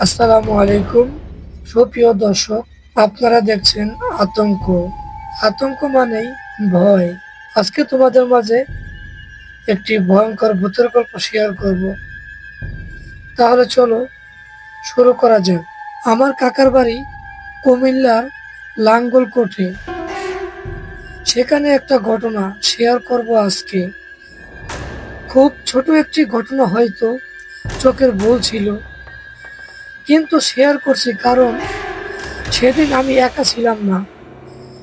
আসসালামু আলাইকুম। সুপ্রিয় দর্শক, আপনারা দেখছেন আতঙ্ক। আতঙ্ক মানেই ভয়। আজকে তোমাদের মাঝে একটি ভয়ঙ্কর ভূতের গল্প শেয়ার করব। তাহলে চলো শুরু করা যাক। আমার কাকার বাড়ি কুমিল্লার লাঙ্গল লাঙ্গলকোটে সেখানে একটা ঘটনা শেয়ার করব আজকে। খুব ছোট একটি ঘটনা হয়তো চোখের ভুল ছিল। কিন্তু শেয়ার করছি কারণ সেদিন আমি একা ছিলাম না।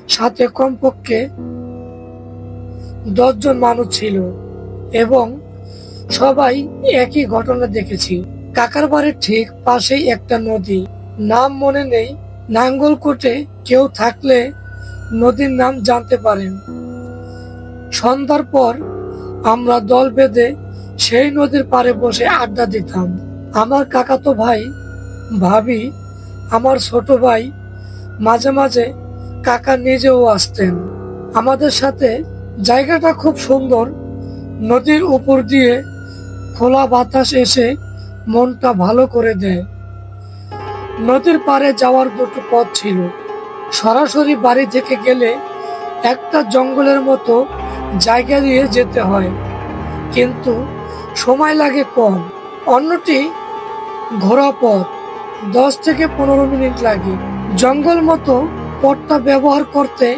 সাথে কমপক্ষে দশজন মানুষ ছিল এবং সবাই একই ঘটনা দেখেছি। কাকার বাড়ির ঠিক পাশেই একটা নদী। নাম মনে নেই। নাঙ্গলকোটে কেউ থাকলে নদীর নাম জানতে পারেন। সন্ধ্যার পর আমরা দল বেঁধে সেই নদীর পাড়ে বসে আড্ডা দিতাম। আমার কাকাতো ভাই ভাবি, আমার ছোট ভাই মাঝে মাঝে কাকা নিজেও আসতেন। আমাদের সাথে জায়গাটা খুব সুন্দর। নদীর উপর দিয়ে খোলা বাতাস এসে মনটা ভালো করে দেয়। নদীর পাড়ে যাওয়ার দুটো পথ ছিল। সরাসরি বাড়ি থেকে গেলে একটা জঙ্গলের মতো জায়গা দিয়ে যেতে হয়। কিন্তু সময় লাগে কম। অন্যটি ঘোরা পথ। দশ থেকে পনেরো মিনিট লাগে। জঙ্গল মতো পথটা ব্যবহার করতে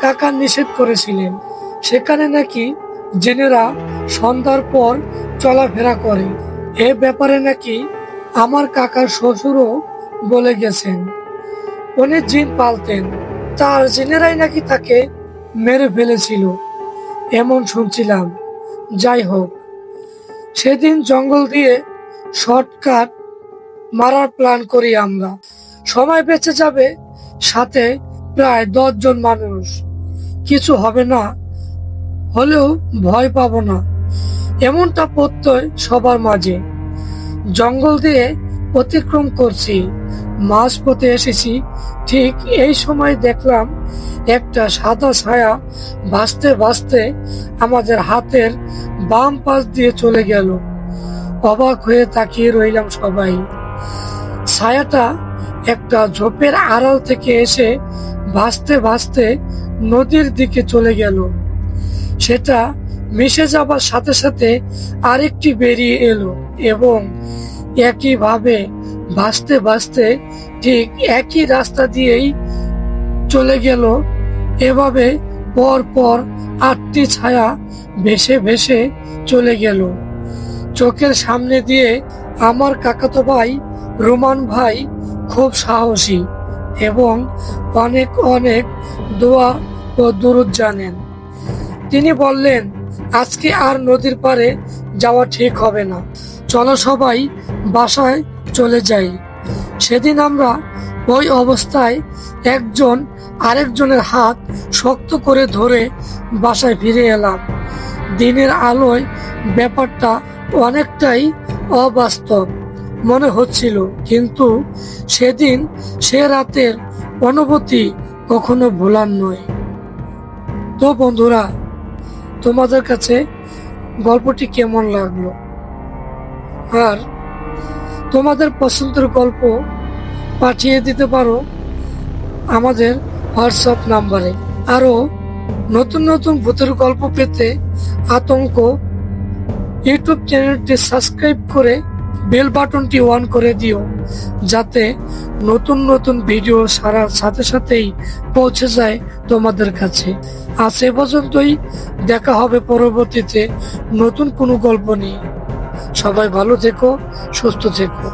কাকা নিষেধ করেছিলেন। সেখানে নাকি জেনেরা সন্ধ্যার পর চলাফেরা করে। এ ব্যাপারে নাকি আমার কাকার শ্বশুরও বলে গেছেন। উনি জিন পালতেন। তার জেনেরাই নাকি তাকে মেরে ফেলেছিল। এমন শুনছিলাম। যাই হোক, সেদিন জঙ্গল দিয়ে শর্টকাট মারার প্ল্যান করি আমরা। সময় বেঁচে যাবে সাথে প্রায় জন মানুষ। কিছু হবে না, হলেও ভয় পাবো না। এমনটা প্রত্যয় সবার মাঝে। জঙ্গল দিয়ে অতিক্রম করছি মাঝ পথে এসেছি। ঠিক এই সময় দেখলাম একটা সাদা ছায়া ভাসতে ভাসতে আমাদের হাতের বাম পাশ দিয়ে চলে গেল। অবাক হয়ে তাকিয়ে রইলাম সবাই। ছায়াটা একটা ঝোপের আড়াল থেকে এসে ভাসতে ভাসতে নদীর দিকে চলে গেল। সেটা মিশে যাবার সাথে সাথে আরেকটি বেরিয়ে এলো এবং একইভাবে ভাসতে ভাসতে ঠিক একই রাস্তা দিয়েই চলে গেল। এভাবে পর পর আটটি ছায়া ভেসে ভেসে চলে গেল। চোখের সামনে দিয়ে আমার কাকাতো ভাই রোমান ভাই খুব সাহসী এবং অনেক অনেক দোয়া ও দুরুদ জানেন। তিনি বললেন, আজকে আর নদীর পাড়ে যাওয়া ঠিক হবে না। চলো সবাই বাসায় চলে যাই। সেদিন আমরা ওই অবস্থায় একজন আরেকজনের হাত শক্ত করে ধরে বাসায় ফিরে এলাম। দিনের আলোয় ব্যাপারটা অনেকটাই অবাস্তব। মনে হচ্ছিল, কিন্তু সেদিন সে রাতের অনুভূতি কখনো ভোলার নয়। তো বন্ধুরা, তোমাদের কাছে গল্পটি কেমন লাগল? আর তোমাদের পছন্দের গল্প পাঠিয়ে দিতে পারো আমাদের হোয়াটসঅ্যাপ নাম্বারে। আরও নতুন নতুন ভূতের গল্প পেতে আতঙ্ক ইউটিউব চ্যানেলটি সাবস্ক্রাইব করে বেল বাটনটি অন করে দিও, যাতে নতুন নতুন ভিডিও সারা সাথে সাথেই পৌঁছে যায় তোমাদের কাছে। আজ এ পর্যন্তই, দেখা হবে পরবর্তীতে নতুন কোনো গল্প নিয়ে। সবাই ভালো থেকো, সুস্থ থেকো।